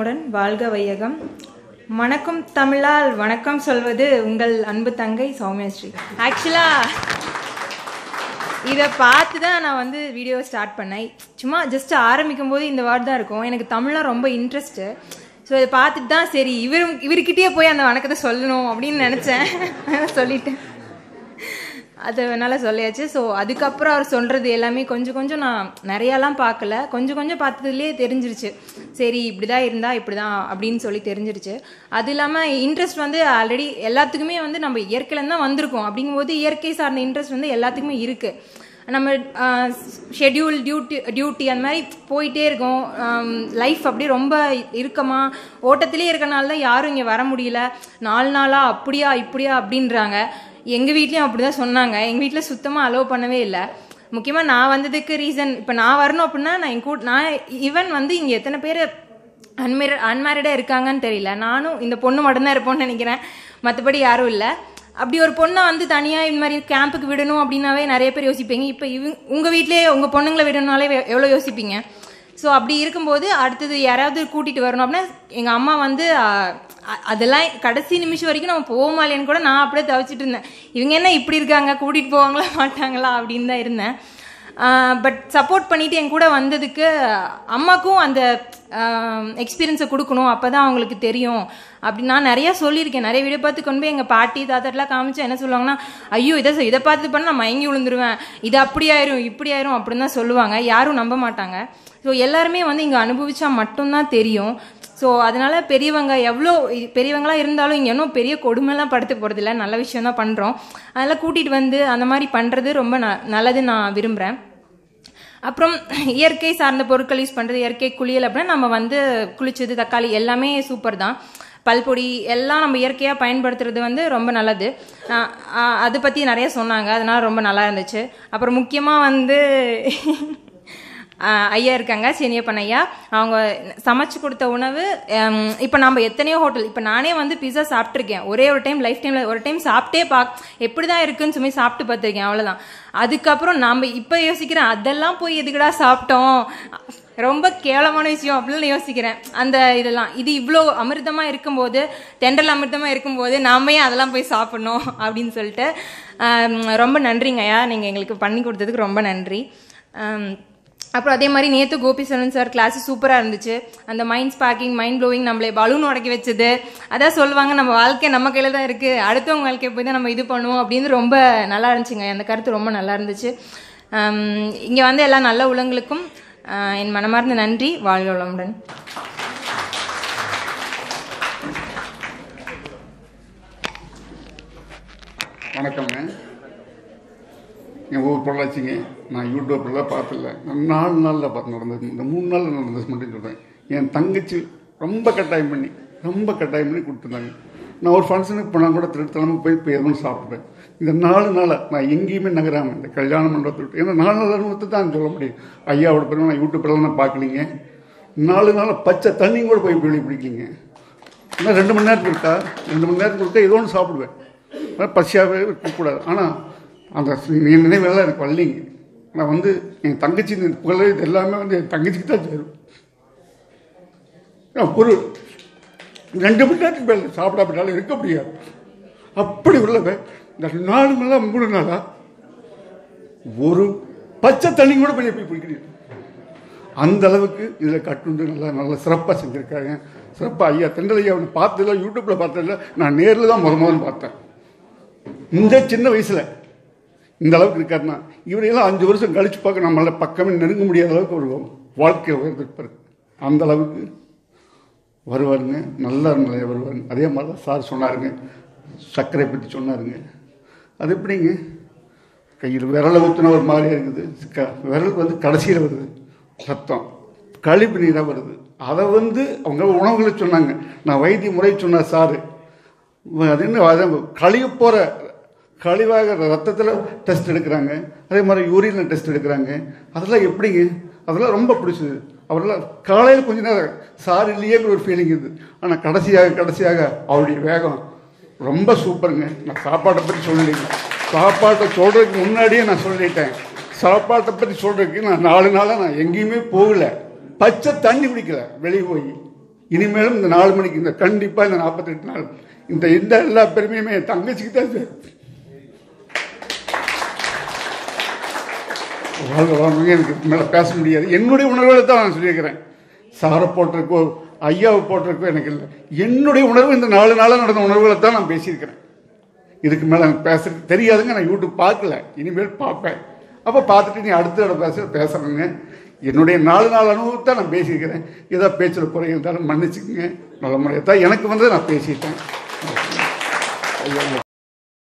உடன் வாழ்க வையகம். வணக்கம் தமிழால் வணக்கம் சொல்வது உங்கள் அன்பு தங்கை சௌமியஸ்ரீ ஆக்சுவலா இதை பார்த்து தான் நான் வந்து வீடியோ ஸ்டார்ட் பண்ணேன். சும்மா ஜஸ்ட் ஆரம்பிக்கும் போது இந்த வேர்ட் தான் இருக்கும். எனக்கு தமிழ்லாம் ரொம்ப இன்ட்ரெஸ்ட்டு ஸோ இதை பார்த்துட்டு தான் சரி இவரும் இவர்கிட்டயே போய் அந்த வணக்கத்தை சொல்லணும் அப்படின்னு நினச்சேன். சொல்லிட்டேன். அது வேணால சொல்லியாச்சு. ஸோ அதுக்கப்புறம் அவர் சொல்கிறது எல்லாமே கொஞ்சம் கொஞ்சம் நான் நிறையாலாம் பார்க்கல. கொஞ்சம் கொஞ்சம் பார்த்ததுலேயே தெரிஞ்சிருச்சு. சரி இப்படி தான் இருந்தால் இப்படி தான் அப்படின்னு சொல்லி தெரிஞ்சிருச்சு. அது இல்லாமல் இன்ட்ரெஸ்ட் வந்து ஆல்ரெடி எல்லாத்துக்குமே வந்து நம்ம இயற்கையிலேருந்து தான் வந்திருக்கோம். அப்படிங்கும்போது இயற்கை சார்ந்த இன்ட்ரெஸ்ட் வந்து எல்லாத்துக்குமே இருக்குது நம்ம ஷெட்யூல் டியூட்டி டியூட்டி அந்த மாதிரி போயிட்டே இருக்கோம். லைஃப் அப்படியே ரொம்ப இருக்கமா? ஓட்டத்திலே இருக்கனால தான் யாரும் இங்கே வர முடியல. நாலு நாளாக அப்படியா இப்படியா அப்படின்றாங்க. எங்கள் வீட்லேயும் அப்படி தான் சொன்னாங்க. எங்கள் வீட்டில் சுத்தமாக அலோவ் பண்ணவே இல்லை. முக்கியமாக நான் வந்ததுக்கு ரீசன் இப்போ நான் வரணும் அப்படின்னா நான் என் கூட நான் ஈவன் வந்து இங்கே எத்தனை பேர் அன்மேரி அன்மேரிடாக இருக்காங்கன்னு தெரியல. நானும் இந்த பொண்ணு மட்டும்தான் இருப்போம்னு நினைக்கிறேன். மற்றபடி யாரும் இல்லை. அப்படி ஒரு பொண்ணை வந்து தனியாக இந்த மாதிரி கேம்புக்கு விடணும் அப்படின்னாவே நிறைய பேர் யோசிப்பீங்க. இப்போ இவங்க உங்கள் வீட்டிலே உங்கள் பொண்ணுங்களை விடணும்னாலே எவ்வளோ யோசிப்பீங்க? ஸோ அப்படி இருக்கும்போது அடுத்தது யாராவது கூட்டிகிட்டு வரணும் அப்படின்னா எங்கள் அம்மா வந்து அதெல்லாம் கடைசி நிமிஷம் வரைக்கும் நம்ம போவோமா இல்லையான்னு கூட நான் அப்படியே தவிச்சிட்டு இருந்தேன். இவங்க என்ன இப்படி இருக்காங்க? கூட்டிகிட்டு போவாங்களா மாட்டாங்களா அப்படின்னு தான் இருந்தேன். பட் சப்போர்ட் பண்ணிட்டு என் கூட வந்ததுக்கு அம்மாக்கும் அந்த எக்ஸ்பீரியன்ஸை கொடுக்கணும். அப்போ தான் அவங்களுக்கு தெரியும். அப்படி நான் நிறையா சொல்லியிருக்கேன். நிறைய வீடியோ பார்த்து கொண்டு போய் எங்கள் பாட்டி தாத்தாட்டெலாம் காமிச்சு என்ன சொல்லுவாங்கன்னா ஐயோ இதை இதை பார்த்து பண்ண நான் மயங்கி விழுந்துருவேன். இது அப்படி ஆயிரும் இப்படி ஆயிரும் அப்படின்னு தான் சொல்லுவாங்க. யாரும் நம்ப மாட்டாங்க. ஸோ எல்லாருமே வந்து இங்கே அனுபவிச்சா மட்டும்தான் தெரியும். ஸோ அதனால பெரியவங்க எவ்வளோ பெரியவங்களாக இருந்தாலும் இங்கே இன்னும் பெரிய கொடுமைலாம் படுத்த போகிறதில்ல நல்ல விஷயம் தான் பண்ணுறோம் அதெல்லாம் கூட்டிகிட்டு வந்து அந்த மாதிரி பண்ணுறது ரொம்ப ந நல்லது நான் விரும்புகிறேன் அப்புறம் இயற்கை சார்ந்த பொருட்கள் யூஸ் பண்ணுறது இயற்கை குளியல் அப்படின்னா நம்ம வந்து குளிச்சது தக்காளி எல்லாமே சூப்பர் தான். பல்பொடி எல்லாம் நம்ம இயற்கையாக பயன்படுத்துறது வந்து ரொம்ப நல்லது. அதை பற்றி நிறைய சொன்னாங்க அதனால ரொம்ப நல்லா இருந்துச்சு. அப்புறம் முக்கியமாக வந்து ஐயா இருக்காங்க சீனியப்பன் ஐயா. அவங்க சமைச்சு கொடுத்த உணவு இப்போ நம்ம எத்தனையோ ஹோட்டல் இப்போ நானே வந்து பிஸா சாப்பிட்ருக்கேன் ஒரே ஒரு டைம் லைஃப் டைமில் ஒரு டைம் சாப்பிட்டே பா எப்படி தான் இருக்குன்னு சொல்லி சாப்பிட்டு பார்த்துருக்கேன் அவ்வளோதான் அதுக்கப்புறம் நம்ம இப்போ யோசிக்கிறேன் அதெல்லாம் போய் எதுக்குடா சாப்பிட்டோம்? ரொம்ப கேவலமான விஷயம் அப்படின்னு யோசிக்கிறேன். அந்த இதெல்லாம் இது இவ்வளோ அமிர்தமாக இருக்கும்போது தென்றல் அமிர்தமாக இருக்கும்போது நாம ஏன் அதெல்லாம் போய் சாப்பிட்ணும் அப்படின்னு சொல்லிட்டு ரொம்ப நன்றிங்க ஐயா. நீங்கள் எங்களுக்கு பண்ணி கொடுத்ததுக்கு ரொம்ப நன்றி. அப்புறம் அதே மாதிரி நேற்று கோபிசரன் சார் கிளாஸ் சூப்பராக இருந்துச்சு. அந்த மைண்ட் ஸ்பார்க்கிங் மைண்ட் ப்ளோவிங் நம்மளை பலூன் உடக்கி வச்சது. அதான் சொல்லுவாங்க நம்ம வாழ்க்கை நம்ம கையில் தான் இருக்குது அடுத்தவங்க வாழ்க்கையை போய் தான் நம்ம இது பண்ணுவோம் அப்படின்னு ரொம்ப நல்லா இருந்துச்சுங்க. அந்த கருத்து ரொம்ப நல்லா இருந்துச்சு. இங்கே வந்து எல்லா நல்ல உலங்களுக்கும் என் மனமார்ந்த நன்றி. வாழ்க வளமுடன் வணக்கம்ங்க என் ஊர் பொள்ளாச்சிங்க. நான் யூடியூப்லாம் பார்த்துல. நான் நாலு நாளில் பார்த்து நடந்தது. இந்த மூணு நாளில் நடந்தது மட்டும் சொல்கிறேன் என் தங்கச்சி ரொம்ப கட்டாயம் பண்ணி ரொம்ப கட்டாயம் பண்ணி கொடுத்துருந்தாங்க. நான் ஒரு ஃபங்க்ஷனுக்கு போனால் கூட திருத்தலமாக போய் இப்போ எதுவும் சாப்பிட்றேன் இந்த நாலு நாளாக நான் எங்கேயுமே நகராமல் இந்த கல்யாண மண்டபத்தை விட்டு ஏன்னா நாலு நாள் விட்டு தான் சொல்ல முடியும். ஐயாவோட பிறகு நான் யூடியூப்லாம் நான் பார்க்கலிங்க. நாலு நாளாக பச்சை தண்ணி கூட போய் வெளியே பிடிக்கலிங்க. ஏன்னா ரெண்டு மணி நேரத்துக்கு இருக்கா? ரெண்டு மணி நேரத்துக்கு இருக்கா ஏதோ ஒன்று சாப்பிடுவேன். பசியாகவே இருக்கக்கூடாது. ஆனால் அந்த நினைவெல்லாம் எனக்கு வரலைங்க. நான் வந்து என் தங்கச்சி இந்த புகழ் இது எல்லாமே வந்து என் தங்கச்சிக்கு தான் சேரும். ஒரு ரெண்டு மணி நேரத்துக்கு மேலே சாப்பிடாப்பிட்டாலும் இருக்க முடியாது. அப்படி உள்ளவன் இந்த நாலு நாளா மூணு நாளாக ஒரு பச்சை தண்ணி கூட வெளியே போய் பிடிக்கிறீங்க அந்த அளவுக்கு இதில் கட்டுண்டு நல்லா நல்லா சிறப்பாக செஞ்சுருக்காங்க. சிறப்பாக ஐயா தெண்டல் ஐயா அவனை பார்த்ததில்ல யூடியூப்பில் பார்த்ததில்ல. நான் நேரில் தான் முத முதல்ல பார்த்தேன். இந்த சின்ன வயசில் இந்த அளவுக்கு இருக்காருன்னா இவரையெல்லாம் அஞ்சு வருஷம் கழிச்சு பார்க்க நம்மளால் பக்கமே நெருங்க முடியாத அளவுக்கு ஒரு வாழ்க்கை உயர்ந்திருப்பார். அந்த அளவுக்கு வருவாருங்க. நல்ல நிலையை வருவாருங்க அதே மாதிரி தான் சார் சொன்னாருங்க. சர்க்கரை பற்றி சொன்னாருங்க. அது எப்படிங்க? கையில் விரலை ஊற்றின ஒரு மாதிரியாக இருக்குது. க விரல் வந்து கடைசியில் வருது. ரத்தம். கழிப்பு நீராக வருது. அதை வந்து அவங்க உணவுகளை சொன்னாங்க. நான் வைத்திய முறை சொன்னேன் சாரு. அது என்ன அதை கழிவு போகிற கழிவாக ரத்தத்தில் டெஸ்ட் எடுக்கிறாங்க. அதே மாதிரி யூரியனில் டெஸ்ட் எடுக்கிறாங்க. அதெல்லாம் எப்படிங்க? அதெல்லாம் ரொம்ப பிடிச்சது. அவரெல்லாம் காலையில் கொஞ்ச நேரம் சார் இல்லையேங்கிற ஒரு ஃபீலிங் இருக்குது ஆனால் கடைசியாக கடைசியாக அவருடைய வேகம் ரொம்ப சூப்பருங்க நான் சாப்பாட்டை பற்றி சொல்லலைங்க சாப்பாட்டை சொல்கிறதுக்கு முன்னாடியே நான் சொல்லிட்டேன். சாப்பாட்டை பற்றி சொல்கிறதுக்கு நான் நாலு நாளாக நான் எங்கேயுமே போகலை. பச்சை தண்ணி குடிக்கல. வெளியே போய். இனிமேலும் இந்த நாலு மணிக்கு இந்த கண்டிப்பாக இந்த நாற்பத்தெட்டு நாள். இந்த இந்த எல்லா பெருமையுமே என் தங்கச்சிக்கு தான் சேரும். வாழ்க எனக்கு மேலே பேச முடியாது. என்னுடைய உணர்வுகளை தான் நான் சொல்லியிருக்கிறேன். சாரை போட்டிருக்கோ ஐயாவை போட்டிருக்கோ எனக்கு இல்லை. என்னுடைய உணர்வு இந்த நாலு நாளாக நடந்த உணர்வுகளை தான் நான் பேசியிருக்கிறேன். இதுக்கு மேலே எனக்கு பேசுறது தெரியாதுங்க. நான் யூடியூப் பார்க்கல. இனிமேல் பார்ப்பேன். அப்போ பார்த்துட்டு நீ அடுத்த இடம் பேச பேசுகிறேங்க என்னுடைய நாலு நாள் அனுபவத்தை நான் பேசியிருக்கிறேன். ஏதோ பேச்சில் குறை இருந்தாலும் மன்னிச்சுக்கோங்க. நல்ல முறையாக தான் எனக்கு வந்து நான் பேசிட்டேன் ஐயா